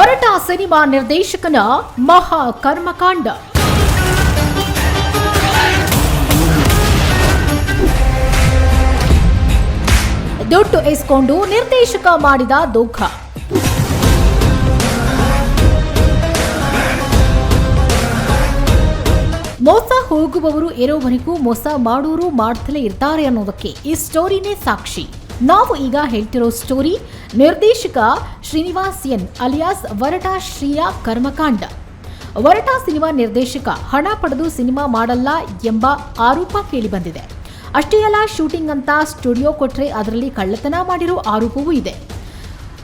ವರಟ cinema ನಿರ್ದೇಶಕನ ಮಹಾ ಕರ್ಮಕಾಂಡ. ದುಡ್ಡು ಇಸ್ಕೊಂಡು ನಿರ್ದೇಶಕ ಮಾಡಿದ ದುಃಖ. ಮೋಸ ಹೋಗುವವರು ಇರೋವರೆಗೂ ಮೋಸ ಮಾಡೋರು ಮಾಡ್ತಲೇ ಇರ್ತಾರೆ ಅನ್ನೋದಕ್ಕೆ ಈ ಸ್ಟೋರಿನೇ ಸಾಕ್ಷಿ. ನಾವು ಈಗ ಹೇಳ್ತಿರೋ ಸ್ಟೋರಿ ನಿರ್ದೇಶಕ ಶ್ರೀನಿವಾಸ್ ಎನ್ ಅಲಿಯಾಸ್ ವರಟಾ ಶ್ರೀಯ ಕರ್ಮಕಾಂಡ. ವರಟಾ ಸಿನಿಮಾ ನಿರ್ದೇಶಕ ಹಣ ಪಡೆದು ಸಿನಿಮಾ ಮಾಡಲ್ಲ ಎಂಬ ಆರೋಪ ಕೇಳಿಬಂದಿದೆ. ಅಷ್ಟೇ ಅಲ್ಲ, ಶೂಟಿಂಗ್ ಅಂತ ಸ್ಟುಡಿಯೋ ಕೊಟ್ಟರೆ ಅದರಲ್ಲಿ ಕಳ್ಳತನ ಮಾಡಿರೋ ಆರೋಪವೂ ಇದೆ.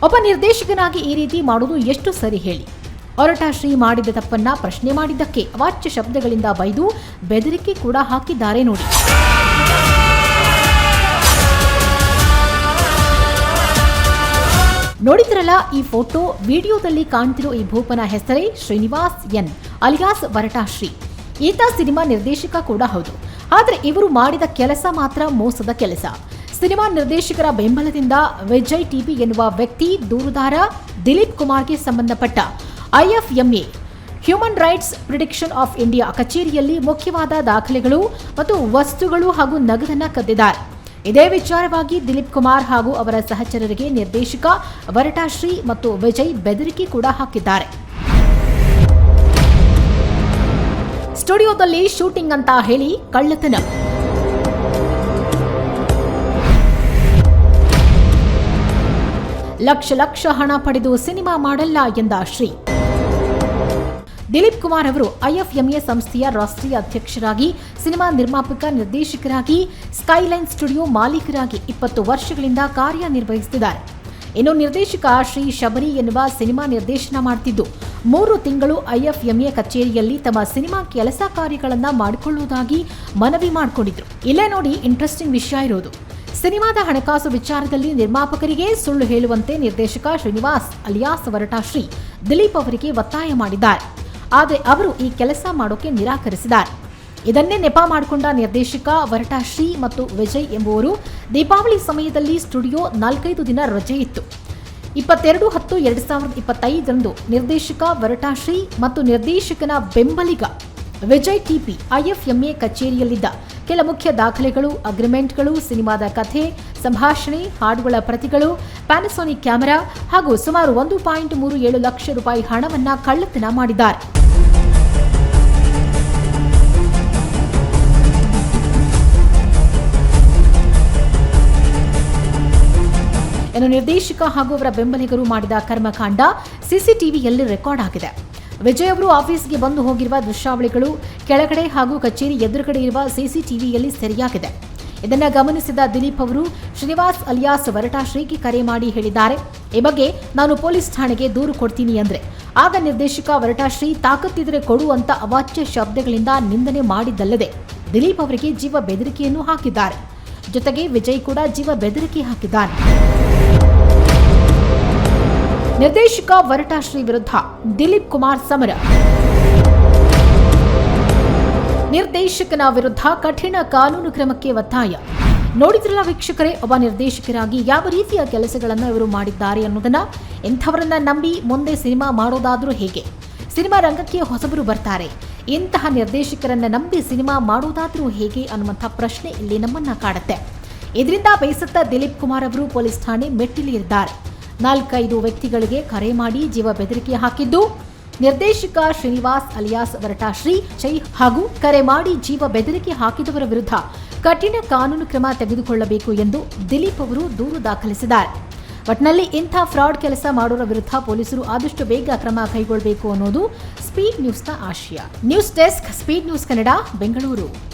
ಒಬ್ಬ ನಿರ್ದೇಶಕನಾಗಿ ಈ ರೀತಿ ಮಾಡೋದು ಎಷ್ಟು ಸರಿ ಹೇಳಿ? ಹೊರಟ ಶ್ರೀ ಮಾಡಿದ ತಪ್ಪನ್ನ ಪ್ರಶ್ನೆ ಮಾಡಿದ್ದಕ್ಕೆ ಅವಾಚ್ಯ ಶಬ್ದಗಳಿಂದ ಬೈದು ಬೆದರಿಕೆ ಕೂಡ ಹಾಕಿದ್ದಾರೆ ನೋಡಿ. ನೋಡಿದ್ರಲ್ಲ ಈ ಫೋಟೋ? ವಿಡಿಯೋದಲ್ಲಿ ಕಾಣ್ತಿರೋ ಈ ಭೂಪನ ಹೆಸರೇ ಶ್ರೀನಿವಾಸ್ ಎನ್. ಅಲಿಯಾಸ್ ವರಟಾಶ್ರೀ. ಈತ ಸಿನಿಮಾ ನಿರ್ದೇಶಕ ಕೂಡ ಹೌದು. ಆದರೆ ಇವರು ಮಾಡಿದ ಕೆಲಸ ಮಾತ್ರ ಮೋಸದ ಕೆಲಸ. ಸಿನಿಮಾ ನಿರ್ದೇಶಕರ ಬೆಂಬಲದಿಂದ ವಿಜಯ್ ಟಿವಿ ಎನ್ನುವ ವ್ಯಕ್ತಿ ದೂರುದಾರ ದಿಲೀಪ್ ಕುಮಾರ್ಗೆ ಸಂಬಂಧಪಟ್ಟ IFMA, human rights prediction of India ಕಚೇರಿಯಲ್ಲಿ ಮುಖ್ಯವಾದ ದಾಖಲೆಗಳು ಮತ್ತು ವಸ್ತುಗಳು ಹಾಗೂ ನಗದನ್ನ ಕದ್ದಿದ್ದಾರೆ. ಇದೇ ವಿಚಾರವಾಗಿ ದಿಲೀಪ್ ಕುಮಾರ್ ಹಾಗೂ ಅವರ ಸಹಚರರಿಗೆ ನಿರ್ದೇಶಕ ವರಟಾಶ್ರೀ ಮತ್ತು ವಿಜಯ್ ಬೆದರಿಕೆ ಕೂಡ ಹಾಕಿದ್ದಾರೆ. ಸ್ಟುಡಿಯೋದಲ್ಲಿ ಶೂಟಿಂಗ್ ಅಂತ ಹೇಳಿ ಕಳ್ಳತನ. ಲಕ್ಷ ಲಕ್ಷ ಹಣ ಪಡೆದು ಸಿನಿಮಾ ಮಾಡಲ್ಲ ಎಂದ ಶ್ರೀ. ದಿಲೀಪ್ ಕುಮಾರ್ ಅವರು ಐಎಫ್ಎಂಎ ಸಂಸ್ಥೆಯ ರಾಷ್ಟ್ರೀಯ ಅಧ್ಯಕ್ಷರಾಗಿ, ಸಿನಿಮಾ ನಿರ್ಮಾಪಕ, ನಿರ್ದೇಶಕರಾಗಿ, ಸ್ಕೈಲೈನ್ ಸ್ಟುಡಿಯೋ ಮಾಲೀಕರಾಗಿ ಇಪ್ಪತ್ತು ವರ್ಷಗಳಿಂದ ಕಾರ್ಯನಿರ್ವಹಿಸುತ್ತಿದ್ದಾರೆ. ಇನ್ನು ನಿರ್ದೇಶಕ ಶ್ರೀ ಶಬರಿ ಎನ್ನುವ ಸಿನಿಮಾ ನಿರ್ದೇಶನ ಮಾಡುತ್ತಿದ್ದು ಮೂರು ತಿಂಗಳು ಐಎಫ್ಎಂಎ ಕಚೇರಿಯಲ್ಲಿ ತಮ್ಮ ಸಿನಿಮಾ ಕೆಲಸ ಕಾರ್ಯಗಳನ್ನು ಮಾಡಿಕೊಳ್ಳುವುದಾಗಿ ಮನವಿ ಮಾಡಿಕೊಂಡಿದ್ರು. ಇಲ್ಲೇ ನೋಡಿ ಇಂಟ್ರೆಸ್ಟಿಂಗ್ ವಿಷಯ ಇರೋದು. ಸಿನಿಮಾದ ಹಣಕಾಸು ವಿಚಾರದಲ್ಲಿ ನಿರ್ಮಾಪಕರಿಗೆ ಸುಳ್ಳು ಹೇಳುವಂತೆ ನಿರ್ದೇಶಕ ಶ್ರೀನಿವಾಸ್ ಅಲಿಯಾಸ್ ವರಟಾಶ್ರೀ ದಿಲೀಪ್ ಅವರಿಗೆ ಒತ್ತಾಯ ಮಾಡಿದ್ದಾರೆ. ಆದರೆ ಅವರು ಈ ಕೆಲಸ ಮಾಡೋಕೆ ನಿರಾಕರಿಸಿದ್ದಾರೆ. ಇದನ್ನೇ ನೆಪ ಮಾಡಿಕೊಂಡ ನಿರ್ದೇಶಕ ವರಟಾಶ್ರೀ ಮತ್ತು ವಿಜಯ್ ಎಂಬುವರು ದೀಪಾವಳಿ ಸಮಯದಲ್ಲಿ ಸ್ಟುಡಿಯೋ ನಾಲ್ಕೈದು ದಿನ ರಜೆ ಇತ್ತು. ಇಪ್ಪತ್ತೆರಡು ಹತ್ತು ಎರಡು ಸಾವಿರದ ಇಪ್ಪತ್ತೈದರಂದು ನಿರ್ದೇಶಕ ವರಟಾಶ್ರೀ ಮತ್ತು ನಿರ್ದೇಶಕನ ಬೆಂಬಲಿಗ ವಿಜಯ್ ಟಿಪಿ ಐಎಫ್ಎಂಎ ಕಚೇರಿಯಲ್ಲಿದ್ದ ಕೆಲ ಮುಖ್ಯ ದಾಖಲೆಗಳು, ಅಗ್ರಿಮೆಂಟ್ಗಳು, ಸಿನಿಮಾದ ಕಥೆ, ಸಂಭಾಷಣೆ, ಹಾಡುಗಳ ಪ್ರತಿಗಳು ಪ್ಯಾನಸೋನಿಕ್ ಕ್ಯಾಮೆರಾ ಹಾಗೂ ಸುಮಾರು ಒಂದು ಪಾಯಿಂಟ್ ಮೂರು ಏಳು ಲಕ್ಷ ರೂಪಾಯಿ ಹಣವನ್ನು ಕಳ್ಳತನ ಮಾಡಿದ್ದಾರೆ. ನಿರ್ದೇಶಕ ಹಾಗೂ ಅವರ ಬೆಂಬಲಿಗರು ಮಾಡಿದ ಕರ್ಮಕಾಂಡ ಸಿಸಿಟಿವಿಯಲ್ಲಿ ರೆಕಾರ್ಡ್ ಆಗಿದೆ. ವಿಜಯ್ ಅವರು ಆಫೀಸ್ಗೆ ಬಂದು ಹೋಗಿರುವ ದೃಶ್ಯಾವಳಿಗಳು ಕೆಳಗಡೆ ಹಾಗೂ ಕಚೇರಿ ಎದುರುಗಡೆ ಇರುವ ಸಿಸಿಟಿವಿಯಲ್ಲಿ ಸೆರೆಯಾಗಿದೆ. ಇದನ್ನು ಗಮನಿಸಿದ ದಿಲೀಪ್ ಅವರು, ಶ್ರೀನಿವಾಸ್ ಅಲಿಯಾಸ್ ವರಟಾಶ್ರೀಗೆ ಕರೆ ಮಾಡಿ ಹೇಳಿದ್ದಾರೆ. ಈ ಬಗ್ಗೆ ನಾನು ಪೊಲೀಸ್ ಠಾಣೆಗೆ ದೂರು ಕೊಡ್ತೀನಿ ಅಂದ್ರೆ. ಆಗ ನಿರ್ದೇಶಕ ವರಟಾಶ್ರೀ ತಾಕತ್ತಿದ್ರೆ ಕೊಡು ಅಂತ ಅವಾಚ್ಯ ಶಬ್ದಗಳಿಂದ ನಿಂದನೆ ಮಾಡಿದ್ದಲ್ಲದೆ ದಿಲೀಪ್ ಅವರಿಗೆ ಜೀವ ಬೆದರಿಕೆಯನ್ನು ಹಾಕಿದ್ದಾರೆ. ಜೊತೆಗೆ ವಿಜಯ್ ಕೂಡ ಜೀವ ಬೆದರಿಕೆ ಹಾಕಿದ್ದಾರೆ. ನಿರ್ದೇಶಕ ವರಟಾಶ್ರೀ ವಿರುದ್ಧ ದಿಲೀಪ್ ಕುಮಾರ್ ಸಮರ. ನಿರ್ದೇಶಕನ ವಿರುದ್ಧ ಕಠಿಣ ಕಾನೂನು ಕ್ರಮಕ್ಕೆ ಒತ್ತಾಯ. ನೋಡಿದ್ರಲ್ಲ ವೀಕ್ಷಕರೇ, ಒಬ್ಬ ನಿರ್ದೇಶಕರಾಗಿ ಯಾವ ರೀತಿಯ ಕೆಲಸಗಳನ್ನು ಇವರು ಮಾಡಿದ್ದಾರೆ ಅನ್ನೋದನ್ನ ಇಂಥವರನ್ನ ನಂಬಿ ಮುಂದೆ ಸಿನಿಮಾ ಮಾಡೋದಾದ್ರೂ ಹೇಗೆ? ಸಿನಿಮಾ ರಂಗಕ್ಕೆ ಹೊಸಬರು ಬರ್ತಾರೆ. ಇಂತಹ ನಿರ್ದೇಶಕರನ್ನ ನಂಬಿ ಸಿನಿಮಾ ಮಾಡೋದಾದರೂ ಹೇಗೆ ಅನ್ನುವಂಥ ಪ್ರಶ್ನೆ ಇಲ್ಲಿ ನಮ್ಮನ್ನ ಕಾಡುತ್ತೆ. ಇದರಿಂದ ಬೇಸತ್ತ ದಿಲೀಪ್ ಕುಮಾರ್ ಅವರು ಪೊಲೀಸ್ ಠಾಣೆ ಮೆಟ್ಟಿಲಿದ್ದಾರೆ ನಾಲ್ಕೈದು ವ್ಯಕ್ತಿಗಳಿಗೆ ಕರೆ ಮಾಡಿ ಜೀವ ಬೆದರಿಕೆ ಹಾಕಿದ್ದು. ನಿರ್ದೇಶಕ ಶ್ರೀನಿವಾಸ್ ಅಲಿಯಾಸ್ ವರಟಾಶ್ರೀ ಚೈ ಹಾಗೂ ಕರೆ ಮಾಡಿ ಜೀವ ಬೆದರಿಕೆ ಹಾಕಿದವರ ವಿರುದ್ಧ ಕಠಿಣ ಕಾನೂನು ಕ್ರಮ ತೆಗೆದುಕೊಳ್ಳಬೇಕು ಎಂದು ದಿಲೀಪ್ ಅವರು ದೂರು ದಾಖಲಿಸಿದ್ದಾರೆ. ಒಟ್ನಲ್ಲಿ ಇಂಥ ಫ್ರಾಡ್ ಕೆಲಸ ಮಾಡೋರ ವಿರುದ್ಧ ಪೊಲೀಸರು ಆದಷ್ಟು ಬೇಗ ಕ್ರಮ ಕೈಗೊಳ್ಳಬೇಕು ಅನ್ನೋದು ಸ್ಪೀಡ್ ನ್ಯೂಸ್ನ ಆಶಯ. News desk, speed news Kannada, Bengaluru.